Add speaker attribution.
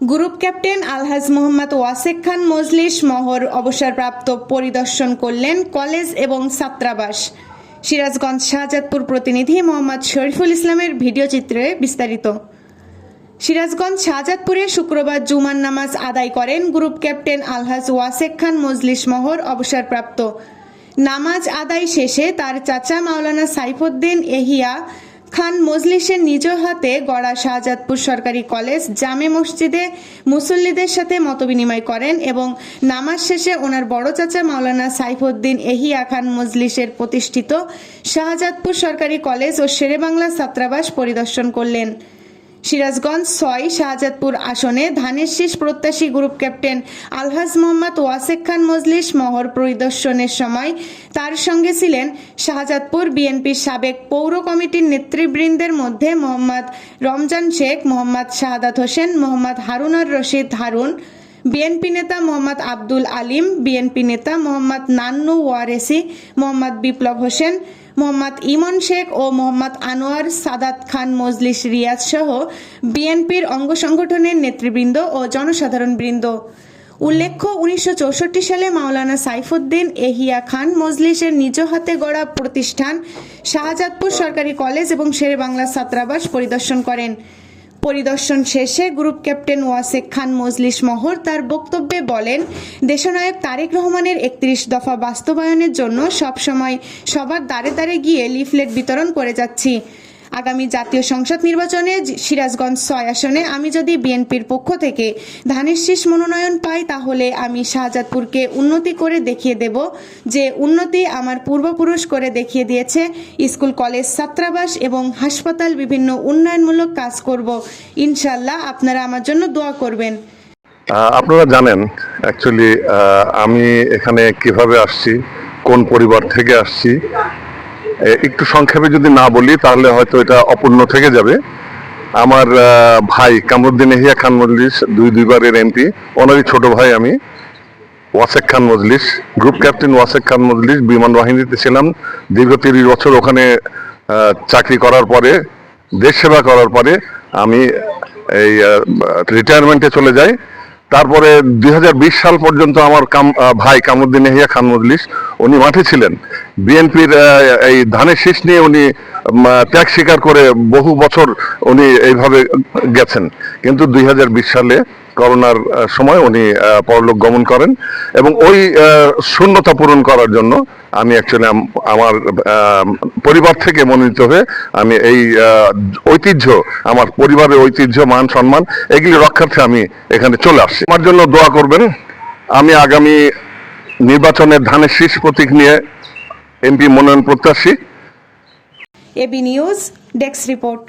Speaker 1: Group captain Alhaj Mohammad Wasek Khan মজলিস মহর অবসরপ্রাপ্ত পরিদর্শন করলেন কলেজ এবং ছাত্রাবাস। সিরাজগঞ্জ শাহজাদপুর প্রতিনিধি মোহাম্মদ শরীফুল ইসলামের ভিডিও চিত্রে বিস্তারিত। সিরাজগঞ্জ শাহজাদপুরে শুক্রবার জুমার নামাজ আদায় করেন গ্রুপ ক্যাপ্টেন আলহাজ ওয়াসেক খান মজলিস মহর অবসরপ্রাপ্ত। নামাজ আদায় শেষে তার চাচা মাওলানা সাইফুদ্দিন এহিয়া খান মজলিসের নিজ হাতে গড়া শাহজাদপুর সরকারি কলেজ জামে মসজিদে মুসল্লিদের সাথে মতবিনিময় করেন এবং নামাজ শেষে ওনার বড় চাচা মাওলানা সাইফুদ্দিন এহিয়া খান মজলিসের প্রতিষ্ঠিত শাহজাদপুর সরকারি কলেজ ও শেরেবাংলা ছাত্রাবাস পরিদর্শন করলেন। সিরাজগঞ্জ ছয় শাহজাদপুর আসনে ধানের শীষ প্রত্যাশী গ্রুপ ক্যাপ্টেন আলহাজ মোহাম্মদ ওয়াসেক খান মজলিস মহর পরিদর্শনের সময় তার সঙ্গে ছিলেন শাহজাদপুর বিএনপির সাবেক পৌর কমিটির নেতৃবৃন্দের মধ্যে মোহাম্মদ রমজান শেখ, মোহাম্মদ শাহাদাত হোসেন, মোহাম্মদ হারুনার রশিদ হারুন বিএনপি নেতা মোহাম্মদ আব্দুল আলিম বিএনপি নেতা মোহাম্মদ নান্নু ওয়ারেসি, মোহাম্মদ বিপ্লব হোসেন, মোহাম্মদ ইমন শেখ ও মোহাম্মদ আনোয়ার সাদাত খান মজলিস রিয়াজ সহ বিএনপির অঙ্গ সংগঠনের নেতৃবৃন্দ ও জনসাধারণ বৃন্দ। উল্লেখ্য, উনিশশো চৌষট্টি সালে মাওলানা সাইফুদ্দিন এহিয়া খান মজলিসের নিজ হাতে গড়া প্রতিষ্ঠান শাহজাদপুর সরকারি কলেজ এবং শেরে বাংলা ছাত্রাবাস পরিদর্শন করেন। পরিদর্শন শেষে গ্রুপ ক্যাপ্টেন ওয়াসেক খান মজলিস মহর তার বক্তব্যে বলেন, দেশনায়ক তারেক রহমানের একত্রিশ দফা বাস্তবায়নের জন্য সবসময় সবার দ্বারে দ্বারে গিয়ে লিফলেট বিতরণ করে যাচ্ছি। আগামী জাতীয় সংসদ নির্বাচনে সিরাজগঞ্জ ছয় আসনে। আমি যদি বিএনপির পক্ষ থেকে ধানের শীষ মনোনয়ন পাই, তাহলে আমি শাহজাদপুরকে উন্নতি করে দেখিয়ে দেব, যে উন্নতি আমার পূর্বপুরুষ করে দেখিয়ে দিয়েছে। স্কুল, কলেজ, ছাত্রাবাস এবং হাসপাতাল বিভিন্ন উন্নয়নমূলক কাজ করব। ইনশাল্লাহ আপনারা আমার জন্য দোয়া করবেন।
Speaker 2: আপনারা জানেন অ্যাকচুয়ালি আমি এখানে কীভাবে আসছি, কোন পরিবার থেকে আসছি একটু সংক্ষেপে যদি না বলি, তাহলে হয়তো এটা অপূর্ণ থেকে যাবে। আমার ভাই কামরুদ্দিন এহিয়া খান মজলিস, দুই দুইবারের এমপি ওনারই ছোট ভাই আমি, ওয়াসেক খান মজলিস, গ্রুপ ক্যাপ্টেন ওয়াসেক খান মজলিস, বিমান বাহিনীতে ছিলাম। দীর্ঘ তিরিশ বছর ওখানে চাকরি করার পরে, দেশ সেবা করার পরে, আমি এই রিটায়ারমেন্টে চলে যাই। তারপরে দুই হাজার বিশ সাল পর্যন্ত আমার কাম ভাই কামুদ্দিন এহিয়া খান মজলিস, উনি মাঠে ছিলেন। বিএনপির এই ধানের শীষ নিয়ে উনি ত্যাগ স্বীকার করে বহু বছর উনি এইভাবে গেছেন। কিন্তু দুই হাজার বিশ সালে করোনার সময় উনি পরলোক গমন করেন এবং ওই শূন্যতা পূরণ করার জন্য আমি অ্যাকচুয়ালি আমার পরিবার থেকে মনোনীত হয়ে আমি এই ঐতিহ্য, আমার পরিবারের ঐতিহ্য, মান, সম্মান এগুলি রক্ষার্থে আমি এখানে চলে আসছি। আমার জন্য দোয়া করবেন, আমি আগামী নির্বাচনে ধানের শীষ প্রতীক নিয়ে এমপি মনোনয়ন প্রত্যাশী।
Speaker 1: AB news, desk report.